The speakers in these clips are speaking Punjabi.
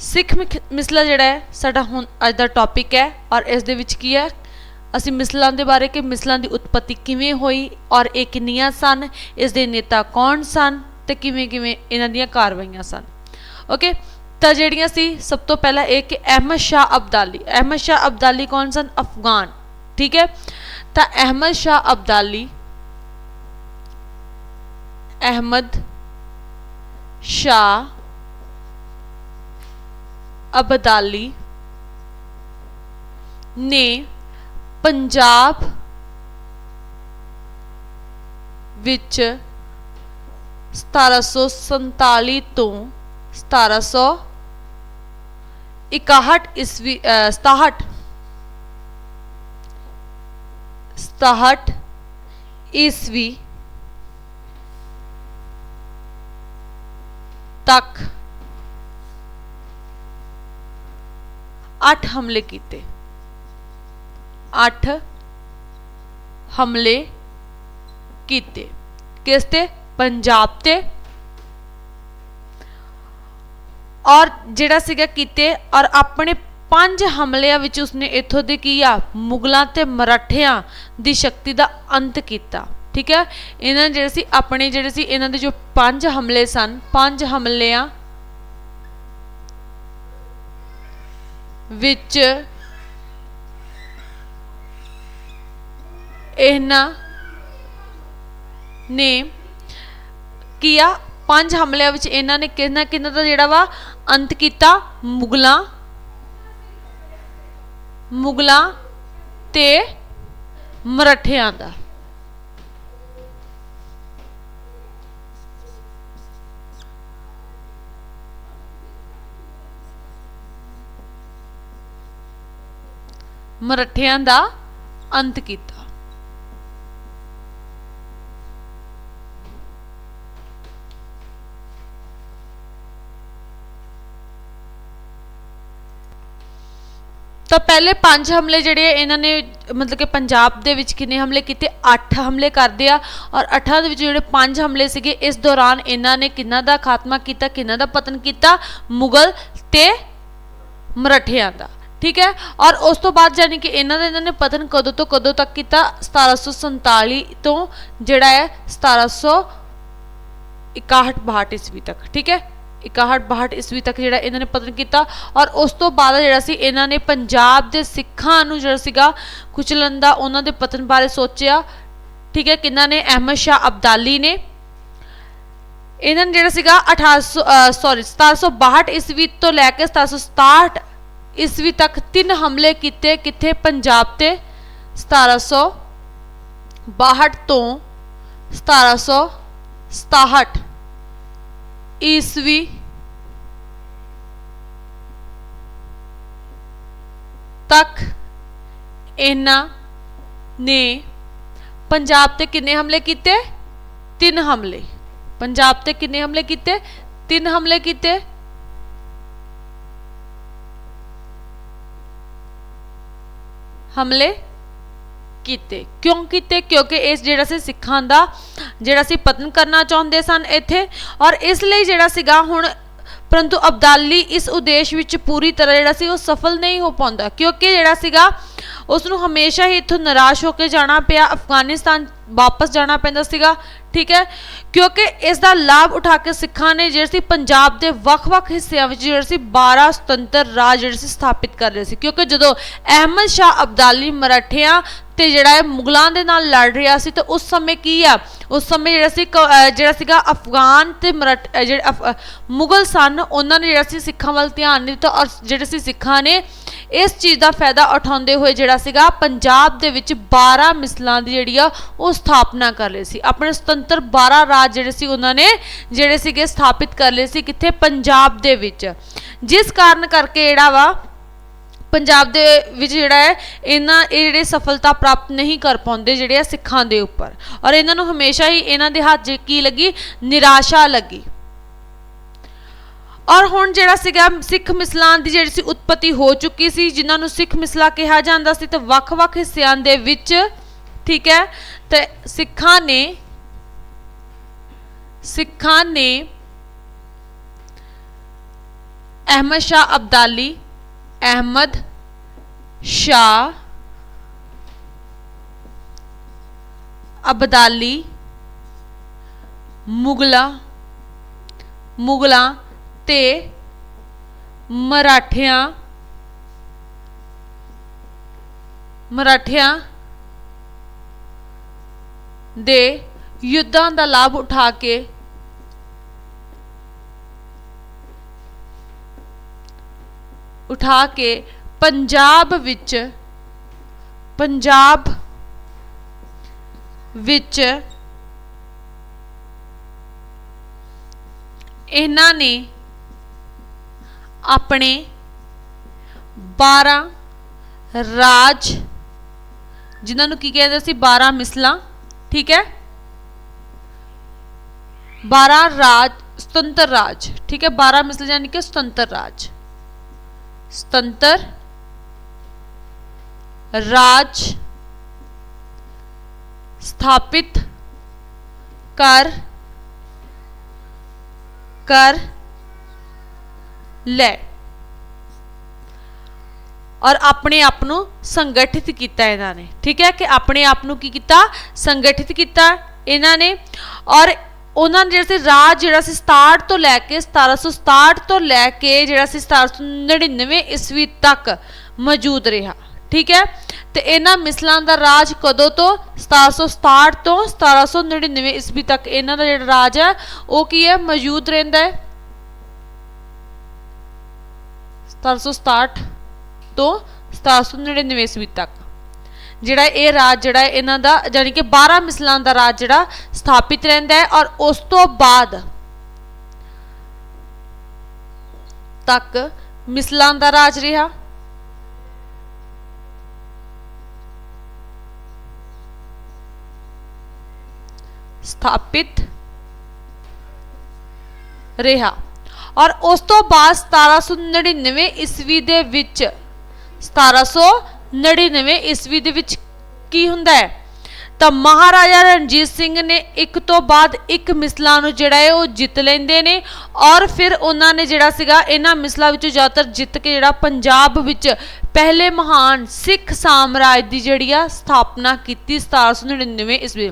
ਸਿੱਖ ਮਿਖ- ਮਿਸਲਾ ਜਿਹੜਾ ਹੈ, ਸਾਡਾ ਹੁਣ ਅੱਜ ਦਾ ਟੌਪਿਕ ਹੈ ਔਰ ਇਸ ਦੇ ਵਿੱਚ ਕੀ ਹੈ? ਅਸੀਂ ਮਿਸਲਾਂ ਦੇ ਬਾਰੇ ਕਿ ਮਿਸਲਾਂ ਦੀ ਉਤਪਤੀ ਕਿਵੇਂ ਹੋਈ ਔਰ ਇਹ ਕਿੰਨੀਆਂ ਸਨ, ਇਸ ਦੇ ਨੇਤਾ ਕੌਣ ਸਨ ਤੇ ਕਿਵੇਂ ਕਿਵੇਂ ਇਹਨਾਂ ਦੀਆਂ ਕਾਰਵਾਈਆਂ ਸਨ। ਓਕੇ, ਤਾਂ ਜਿਹੜੀਆਂ ਸੀ, ਸਭ ਤੋਂ ਪਹਿਲਾਂ ਇਹ ਕਿ ਅਹਿਮਦ ਸ਼ਾਹ ਅਬਦਾਲੀ, ਅਹਿਮਦ ਸ਼ਾਹ ਅਬਦਾਲੀ ਕੌਣ ਸਨ? ਅਫਗਾਨ, ਠੀਕ ਹੈ? ਤਾਂ ਅਹਿਮਦ ਸ਼ਾਹ ਅਬਦਾਲੀ, ਅਹਿਮਦ ਸ਼ਾਹ ਅਬਦਾਲੀ ਨੇ ਪੰਜਾਬ ਵਿੱਚ 1747 ਤੋਂ 1761 ਈਸਵੀ ਅਹ, 67 67 ਈਸਵੀ ਤੱਕ 8 ਹਮਲੇ ਕੀਤੇ। 8 ਹਮਲੇ ਕੀਤੇ। ਕਿਸ ਤੇ? ਪੰਜਾਬ ਤੇ। ਔਰ ਜਿਹੜਾ ਸੀਗਾ ਕੀਤੇ, ਔਰ ਆਪਣੇ ਪੰਜ ਹਮਲਿਆਂ ਵਿੱਚ ਉਸਨੇ ਇੱਥੋਂ ਦੇ ਕੀ ਆ? ਮੁਗਲਾਂ ਤੇ ਮਰਾਠਿਆਂ ਦੀ ਸ਼ਕਤੀ ਦਾ ਅੰਤ ਕੀਤਾ। ਠੀਕ ਹੈ? ਇਹਨਾਂ ਜਿਹੜੇ ਸੀ, ਆਪਣੇ ਜਿਹੜੇ ਸੀ, ਇਹਨਾਂ ਦੇ ਜੋ ਪੰਜ ਹਮਲੇ ਸਨ, ਪੰਜ ਹਮਲਿਆਂ ਵਿੱਚ ਇਹਨਾਂ ਨੇ ਕੀਆ, ਪੰਜ ਹਮਲਿਆਂ ਵਿੱਚ ਇਹਨਾਂ ਨੇ ਕਿੰਨਾ ਕਿੰਨਾ ਦਾ ਜਿਹੜਾ ਵਾ, ਅੰਤ ਕੀਤਾ? ਮੁਗਲਾਂ। ਮੁਗਲਾਂ ਤੇ ਮਰਾਠਿਆਂ ਦਾ। ਮਰਾਠਿਆਂ ਦਾ ਅੰਤ ਕੀਤਾ। ਤਾਂ ਪਹਿਲੇ ਪੰਜ ਹਮਲੇ ਜਿਹੜੇ ਇਹਨਾਂ ਨੇ ਮਤਲਬ ਕਿ ਪੰਜਾਬ ਦੇ ਵਿੱਚ ਕਿੰਨੇ ਹਮਲੇ ਕੀਤੇ? 8 ਹਮਲੇ ਕਰਦੇ ਆ ਔਰ 8 ਦੇ ਵਿੱਚ ਜਿਹੜੇ ਪੰਜ ਹਮਲੇ ਸੀਗੇ, ਇਸ ਦੌਰਾਨ ਇਹਨਾਂ ਨੇ ਕਿੰਨਾ ਦਾ ਖਾਤਮਾ ਕੀਤਾ, ਕਿੰਨਾ ਦਾ ਪਤਨ ਕੀਤਾ? ਮੁਗਲ ਤੇ ਮਰਾਠਿਆਂ ਦਾ। ਠੀਕ ਹੈ? ਔਰ ਉਸ ਤੋਂ ਬਾਅਦ ਜਾਨੀ ਕਿ ਇਹਨਾਂ ਦਾ ਇਹਨਾਂ ਨੇ ਪਤਨ ਕਦੋਂ ਤੋਂ ਕਦੋਂ ਤੱਕ ਕੀਤਾ? 1747 ਤੋਂ ਜਿਹੜਾ ਹੈ 1761 62 ਈਸਵੀ ਤੱਕ, ਠੀਕ ਹੈ? 61 62 ਈਸਵੀ ਤੱਕ ਜਿਹੜਾ ਇਹਨਾਂ ਨੇ ਪਤਨ ਕੀਤਾ। ਔਰ ਉਸ ਤੋਂ ਬਾਅਦ ਜਿਹੜਾ ਸੀ, ਇਹਨਾਂ ਨੇ ਪੰਜਾਬ ਦੇ ਸਿੱਖਾਂ ਨੂੰ ਜਿਹੜਾ ਸੀਗਾ, ਕੁਚਲਣ ਦਾ ਉਹਨਾਂ ਦੇ ਪਤਨ ਬਾਰੇ ਸੋਚਿਆ। ਠੀਕ ਹੈ? ਕਿੰਨਾ ਨੇ? ਅਹਿਮਦ ਸ਼ਾਹ ਅਬਦਾਲੀ ਨੇ। ਇਹਨਾਂ ਨੇ ਜਿਹੜਾ ਸੀਗਾ 1800 ਸੌਰੀ 1762 ਈਸਵੀ ਤੋਂ ਲੈ ਕੇ 1767 ਈਸਵੀ ਤੱਕ ਤਿੰਨ ਹਮਲੇ ਕੀਤੇ ਕਿੱਥੇ ਪੰਜਾਬ ਤੇ 1762 ਤੋਂ 1767 ਈਸਵੀ ਤੱਕ ਇਹਨਾਂ ਨੇ ਪੰਜਾਬ ਤੇ ਕਿੰਨੇ ਹਮਲੇ ਕੀਤੇ ਤਿੰਨ ਹਮਲੇ ਪੰਜਾਬ ਤੇ ਕਿੰਨੇ ਹਮਲੇ ਕੀਤੇ ਤਿੰਨ ਹਮਲੇ ਕੀਤੇ ਹਮਲੇ ਕੀਤੇ। ਕਿਉਂ ਕੀਤੇ? ਕਿਉਂਕਿ ਇਸ ਜਿਹੜਾ ਸੀ ਸਿੱਖਾਂ ਦਾ, ਜਿਹੜਾ ਸੀ ਪਤਨ ਕਰਨਾ ਚਾਹੁੰਦੇ ਸਨ ਇੱਥੇ। ਔਰ ਇਸ ਲਈ ਜਿਹੜਾ ਸੀਗਾ ਹੁਣ, ਪਰੰਤੂ ਅਬਦਾਲੀ ਇਸ ਉਦੇਸ਼ ਵਿੱਚ ਪੂਰੀ ਤਰ੍ਹਾਂ ਜਿਹੜਾ ਸੀ ਉਹ ਸਫਲ ਨਹੀਂ ਹੋ ਪਾਉਂਦਾ। ਕਿਉਂਕਿ ਜਿਹੜਾ ਸੀਗਾ ਉਸ ਨੂੰ ਹਮੇਸ਼ਾ ਹੀ ਇੱਥੋਂ ਨਿਰਾਸ਼ ਹੋ ਕੇ ਜਾਣਾ ਪਿਆ। ਅਫਗਾਨਿਸਤਾਨ ਵਾਪਸ ਜਾਣਾ ਪੈਂਦਾ ਸੀਗਾ, ਠੀਕ ਹੈ? ਕਿਉਂਕਿ ਇਸ ਦਾ ਲਾਭ ਉਠਾ ਕੇ ਸਿੱਖਾਂ ਨੇ ਜਿਹੜੇ ਸੀ ਪੰਜਾਬ ਦੇ ਵੱਖ-ਵੱਖ ਹਿੱਸਿਆਂ ਵਿੱਚ ਜਿਹੜੇ ਸੀ 12 ਸੁਤੰਤਰ ਰਾਜ ਜਿਹੜੇ ਸੀ ਸਥਾਪਿਤ ਕਰ ਰਹੇ ਸੀ। ਕਿਉਂਕਿ ਜਦੋਂ ਅਹਿਮਦ ਸ਼ਾਹ ਅਬਦਾਲੀ ਮਰਾਠਿਆਂ ਤੇ ਜਿਹੜਾ ਹੈ ਮੁਗਲਾਂ ਦੇ ਨਾਲ ਲੜ ਰਿਹਾ ਸੀ, ਤੇ ਉਸ ਸਮੇਂ ਕੀ ਆ? ਉਸ ਸਮੇਂ ਜਿਹੜਾ ਸੀ ਕ- ਜਿਹੜਾ ਸੀਗਾ ਅਫਗਾਨ ਤੇ ਮਰਾਠ ਜਿਹੜੇ ਅਫ- ਮੁਗਲ ਸਨ, ਉਹਨਾਂ ਨੇ ਜਿਹੜਾ ਸੀ ਸਿੱਖਾਂ ਵੱਲ ਧਿਆਨ ਨਹੀਂ ਦਿੱਤਾ ਔਰ ਜਿਹੜੇ ਸੀ ਸਿੱਖਾਂ ਨੇ ਇਸ ਚੀਜ਼ ਦਾ ਫਾਇਦਾ ਉਠਾਉਂਦੇ ਹੋਏ ਜਿਹੜਾ ਸੀਗਾ ਪੰਜਾਬ ਦੇ ਵਿੱਚ 12 ਮਿਸਲਾਂ ਦੀ ਜਿਹੜੀ ਆ ਉਹ ਸਥਾਪਨਾ ਕਰ ਲਈ ਸੀ। ਆਪਣੇ ਸੁਤੰਤਰ 12 ਰਾਜ ਜਿਹੜੇ ਸੀ ਉਹਨਾਂ ਨੇ ਜਿਹੜੇ ਸੀਗੇ ਸਥਾਪਿਤ ਕਰ ਲਏ ਸੀ ਕਿੱਥੇ? ਪੰਜਾਬ ਦੇ ਵਿੱਚ। ਜਿਸ ਕਾਰਨ ਕਰਕੇ ਜਿਹੜਾ ਵਾ ਪੰਜਾਬ ਦੇ ਵਿੱਚ ਜਿਹੜਾ ਹੈ, ਇਹਨਾਂ ਇਹ ਜਿਹੜੇ ਸਫਲਤਾ ਪ੍ਰਾਪਤ ਨਹੀਂ ਕਰ ਪਾਉਂਦੇ ਜਿਹੜੇ ਆ ਸਿੱਖਾਂ ਦੇ ਉੱਪਰ। ਔਰ ਇਹਨਾਂ ਨੂੰ ਹਮੇਸ਼ਾ ਹੀ ਇਹਨਾਂ ਦੇ ਹੱਥ 'ਚ ਕੀ ਲੱਗੀ? ਨਿਰਾਸ਼ਾ ਲੱਗੀ। ਔਰ ਹੁਣ ਜਿਹੜਾ ਸੀਗਾ ਸਿੱਖ ਮਿਸਲਾਂ ਦੀ ਜਿਹੜੀ ਸੀ ਉਤਪਤੀ ਹੋ ਚੁੱਕੀ ਸੀ, ਜਿਨ੍ਹਾਂ ਨੂੰ ਸਿੱਖ ਮਿਸਲਾ ਕਿਹਾ ਜਾਂਦਾ ਸੀ, ਤੇ ਵੱਖ-ਵੱਖ ਹਿੱਸਿਆਂ ਦੇ ਵਿੱਚ, ਠੀਕ ਹੈ, ਤੇ ਸਿੱਖਾਂ ਨੇ ਸਿੱਖਾਂ ਨੇ ਅਹਿਮਦ ਸ਼ਾਹ ਅਬਦਾਲੀ, ਅਹਿਮਦ ਸ਼ਾਹ ਅਬਦਾਲੀ, ਮੁਗਲਾਂ ਮੁਗਲਾਂ ਤੇ ਮਰਾਠਿਆਂ ਮਰਾਠਿਆਂ ਦੇ ਯੁੱਧਾਂ ਦਾ ਲਾਭ ਉਠਾ ਕੇ ਉਠਾ ਕੇ ਪੰਜਾਬ ਵਿੱਚ ਪੰਜਾਬ ਵਿੱਚ ਇਹਨਾਂ ਨੇ ਆਪਣੇ 12 ਰਾਜ ਜਿਨ੍ਹਾਂ ਨੂੰ ਕੀ ਕਹਿੰਦੇ ਸੀ 12 ਮਿਸਲਾਂ ਠੀਕ ਹੈ 12 ਰਾਜ ਸੁਤੰਤਰ ਰਾਜ ਠੀਕ ਹੈ 12 ਮਿਸਲ ਯਾਨੀ ਕਿ ਸੁਤੰਤਰ ਰਾਜ ਸੁਤੰਤਰ ਰਾਜ ਸਥਾਪਿਤ ਕਰ ਕਰ ਲੈ। ਔਰ ਆਪਣੇ ਆਪ ਨੂੰ ਸੰਗਠਿਤ ਕੀਤਾ ਇਹਨਾਂ ਨੇ। ਠੀਕ ਹੈ ਕਿ ਆਪਣੇ ਆਪ ਨੂੰ ਕੀ ਕੀਤਾ? ਸੰਗਠਿਤ ਕੀਤਾ ਇਹਨਾਂ ਨੇ। ਔਰ ਉਹਨਾਂ ਨੇ ਜਿਹੜਾ ਰਾਜ ਜਿਹੜਾ ਸੀ 67 ਤੋਂ ਲੈ ਕੇ 1767 ਤੋਂ ਲੈ ਕੇ ਜਿਹੜਾ ਸੀ 1799 ਈਸਵੀ ਤੱਕ ਮੌਜੂਦ ਰਿਹਾ। ਠੀਕ ਹੈ? ਤੇ ਇਹਨਾਂ ਮਿਸਲਾਂ ਦਾ ਰਾਜ ਕਦੋਂ ਤੋਂ? 1767 ਤੋਂ 1799 ਈਸਵੀ ਤੱਕ ਇਹਨਾਂ ਦਾ ਜਿਹੜਾ ਰਾਜ ਹੈ, ਉਹ ਕੀ ਹੈ? ਮੌਜੂਦ ਰਹਿੰਦਾ ਹੈ। 1767 ਤੋਂ 1799 ਈਸਵੀ ਤੱਕ। ਜਿਹੜਾ ਇਹ ਰਾਜ, ਜਿਹੜਾ ਇਹਨਾਂ ਦਾ ਯਾਨੀ ਕਿ 12 ਮਿਸਲਾਂ ਦਾ ਰਾਜ ਜਿਹੜਾ ਸਥਾਪਿਤ ਰਹਿੰਦਾ ਹੈ ਔਰ ਉਸ ਤੋਂ ਬਾਅਦ ਤੱਕ ਮਿਸਲਾਂ ਦਾ ਰਾਜ ਰਿਹਾ। ਸਥਾਪਿਤ ਰਿਹਾ। ਔਰ ਉਸ ਤੋਂ ਬਾਅਦ 1799 ਈਸਵੀ ਦੇ ਵਿੱਚ 1799 ਈਸਵੀ ਦੇ ਵਿੱਚ ਕੀ ਹੁੰਦਾ ਹੈ? ਤਾਂ ਮਹਾਰਾਜਾ ਰਣਜੀਤ ਸਿੰਘ ਨੇ ਇੱਕ ਤੋਂ ਬਾਅਦ ਇੱਕ ਮਿਸਲਾਂ ਨੂੰ ਜਿਹੜਾ ਹੈ ਉਹ ਜਿੱਤ ਲੈਂਦੇ ਨੇ ਔਰ ਫਿਰ ਉਹਨਾਂ ਨੇ ਜਿਹੜਾ ਸੀਗਾ ਇਹਨਾਂ ਮਿਸਲਾਂ ਵਿੱਚੋਂ ਜ਼ਿਆਦਾਤਰ ਜਿੱਤ ਕੇ ਜਿਹੜਾ ਪੰਜਾਬ ਵਿੱਚ ਪਹਿਲੇ ਮਹਾਨ ਸਿੱਖ ਸਾਮਰਾਜ ਦੀ ਜਿਹੜੀ ਆ ਸਥਾਪਨਾ ਕੀਤੀ 1799 ਈਸਵੀ।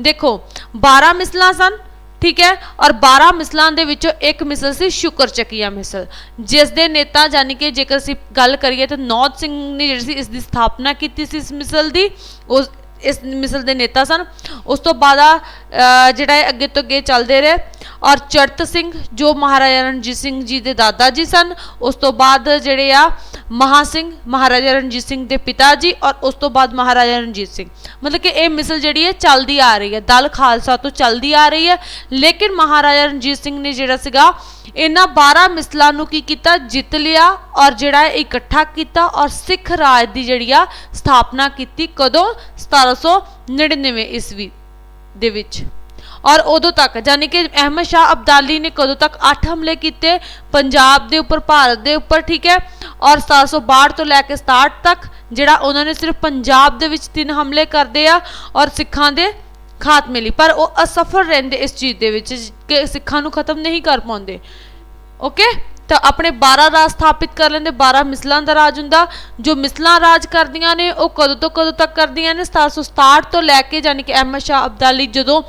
ਦੇਖੋ 12 ਮਿਸਲਾਂ ਸਨ ਠੀਕ ਹੈ? ਔਰ 12 ਮਿਸਲਾਂ ਦੇ ਵਿੱਚੋਂ ਇੱਕ ਮਿਸਲ ਸੀ ਸ਼ੁਕਰ ਚੱਕੀਆ ਮਿਸਲ। ਜਿਸ ਦੇ ਨੇਤਾ ਯਾਨੀ ਕਿ ਜੇਕਰ ਅਸੀਂ ਗੱਲ ਕਰੀਏ ਤਾਂ ਨੌਦ ਸਿੰਘ ਨੇ ਜਿਹੜੀ ਸੀ ਇਸ ਦੀ ਸਥਾਪਨਾ ਕੀਤੀ ਸੀ ਇਸ ਮਿਸਲ ਦੀ, ਉਸ ਇਸ ਮਿਸਲ ਦੇ ਨੇਤਾ ਸਨ। ਉਸ ਤੋਂ ਬਾਅਦ ਜਿਹੜਾ ਹੈ ਅੱਗੇ ਤੋਂ ਅੱਗੇ ਚੱਲਦੇ ਰਹੇ। ਔਰ ਚੜਤ ਸਿੰਘ, ਜੋ ਮਹਾਰਾਜਾ ਰਣਜੀਤ ਸਿੰਘ ਜੀ ਦੇ ਦਾਦਾ ਜੀ ਸਨ, ਉਸ ਤੋਂ ਬਾਅਦ ਜਿਹੜੇ ਆ ਮਹਾ ਸਿੰਘ, ਮਹਾਰਾਜਾ ਰਣਜੀਤ ਸਿੰਘ ਦੇ ਪਿਤਾ ਜੀ ਔਰ ਉਸ ਤੋਂ ਬਾਅਦ ਮਹਾਰਾਜਾ ਰਣਜੀਤ ਸਿੰਘ। ਮਤਲਬ ਕਿ ਇਹ ਮਿਸਲ ਜਿਹੜੀ ਹੈ, ਚੱਲਦੀ ਆ ਰਹੀ ਹੈ। ਦਲ ਖਾਲਸਾ ਤੋਂ ਚੱਲਦੀ ਆ ਰਹੀ ਹੈ। ਲੇਕਿਨ ਮਹਾਰਾਜਾ ਰਣਜੀਤ ਸਿੰਘ ਨੇ ਜਿਹੜਾ ਸੀਗਾ, ਇਹਨਾਂ 12 ਮਿਸਲਾਂ ਨੂੰ ਕੀ ਕੀਤਾ? ਜਿੱਤ ਲਿਆ ਔਰ ਜਿਹੜਾ ਹੈ ਇਕੱਠਾ ਕੀਤਾ ਔਰ ਸਿੱਖ ਰਾਜ ਦੀ ਜਿਹੜੀ ਆ ਸਥਾਪਨਾ ਕੀਤੀ ਕਦੋਂ? 1799 ਈਸਵੀ। ਦੇ ਵਿੱਚ। ਔਰ ਉਦੋਂ ਤੱਕ ਯਾਨੀ ਕਿ ਅਹਿਮਦ ਸ਼ਾਹ ਅਬਦਾਲੀ ਨੇ ਕਦੋਂ ਤੱਕ 8 ਹਮਲੇ ਕੀਤੇ? ਪੰਜਾਬ ਦੇ ਉੱਪਰ, ਭਾਰਤ ਦੇ ਉੱਪਰ, ਠੀਕ ਹੈ? ਔਰ 1762 ਤੋਂ ਲੈ ਕੇ 67 ਤੱਕ, ਜਿਹੜਾ ਉਹਨਾਂ ਨੇ ਸਿਰਫ ਪੰਜਾਬ ਦੇ ਵਿੱਚ ਤਿੰਨ ਹਮਲੇ ਕਰਦੇ ਆ ਔਰ ਸਿੱਖਾਂ ਦੇ ਖਾਤਮੇ ਲਈ। ਪਰ ਉਹ ਅਸਫਲ ਰਹਿੰਦੇ ਇਸ ਚੀਜ਼ ਦੇ ਵਿੱਚ, ਕਿ ਸਿੱਖਾਂ ਨੂੰ ਖਤਮ ਨਹੀਂ ਕਰ ਪਾਉਂਦੇ। ਓਕੇ? ਤਾਂ ਆਪਣੇ 12 ਰਾਜ ਸਥਾਪਿਤ ਕਰ ਲੈਂਦੇ 12 ਮਿਸਲਾਂ ਦਾ ਰਾਜ ਹੁੰਦਾ। ਜੋ ਮਿਸਲਾਂ ਰਾਜ ਕਰਦੀਆਂ ਨੇ, ਉਹ ਕਦੋਂ ਤੋਂ ਕਦੋਂ ਤੱਕ ਕਰਦੀਆਂ ਨੇ? 1767 ਤੋਂ ਲੈ ਕੇ ਯਾਨੀ ਕਿ ਅਹਿਮਦ ਸ਼ਾਹ ਅਬਦਾਲੀ ਜਦੋਂ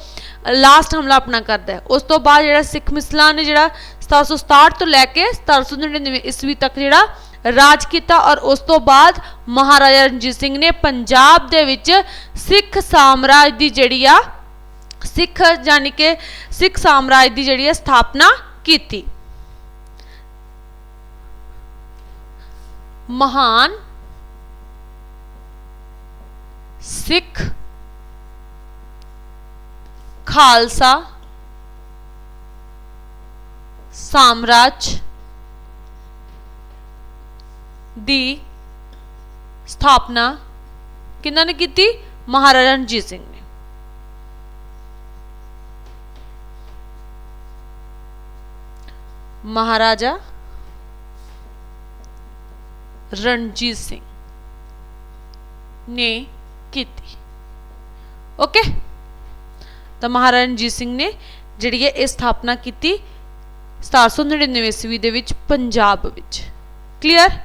ਲਾਸਟ ਹਮਲਾ ਆਪਣਾ ਕਰਦਾ ਹੈ। ਉਸ ਤੋਂ ਬਾਅਦ ਜਿਹੜਾ ਸਿੱਖ ਮਿਸਲਾਂ ਨੇ ਜਿਹੜਾ 1767 ਤੋਂ ਲੈ ਕੇ 1799 ਈਸਵੀ ਤੱਕ ਜਿਹੜਾ ਰਾਜ ਕੀਤਾ ਔਰ ਉਸ ਤੋਂ ਬਾਅਦ ਮਹਾਰਾਜਾ ਰਣਜੀਤ ਸਿੰਘ ਨੇ ਪੰਜਾਬ ਦੇ ਵਿੱਚ ਸਿੱਖ ਸਾਮਰਾਜ ਦੀ ਜਿਹੜੀ ਆ, ਸਿੱਖ ਯਾਨੀ ਕਿ ਸਿੱਖ ਸਾਮਰਾਜ ਦੀ ਜਿਹੜੀ ਹੈ ਸਥਾਪਨਾ ਕੀਤੀ। ਮਹਾਨ ਸਿੱਖ ਖਾਲਸਾ ਸਾਮਰਾਜ ਦੀ ਸਥਾਪਨਾ ਕਿਹਨਾਂ ਨੇ ਕੀਤੀ ਮਹਾਰਾਜਾ ਰਣਜੀਤ ਸਿੰਘ ਨੇ ਮਹਾਰਾਜਾ ਰਣਜੀਤ ਸਿੰਘ ਨੇ ਕੀਤੀ। ਓਕੇ ਤਾਂ ਮਹਾਰਾਜਾ ਰਣਜੀਤ ਸਿੰਘ ਨੇ ਜਿਹੜੀ ਹੈ ਇਹ ਸਥਾਪਨਾ ਕੀਤੀ 1799 ਈਸਵੀ ਦੇ ਵਿੱਚ ਪੰਜਾਬ ਵਿੱਚ। ਕਲੀਅਰ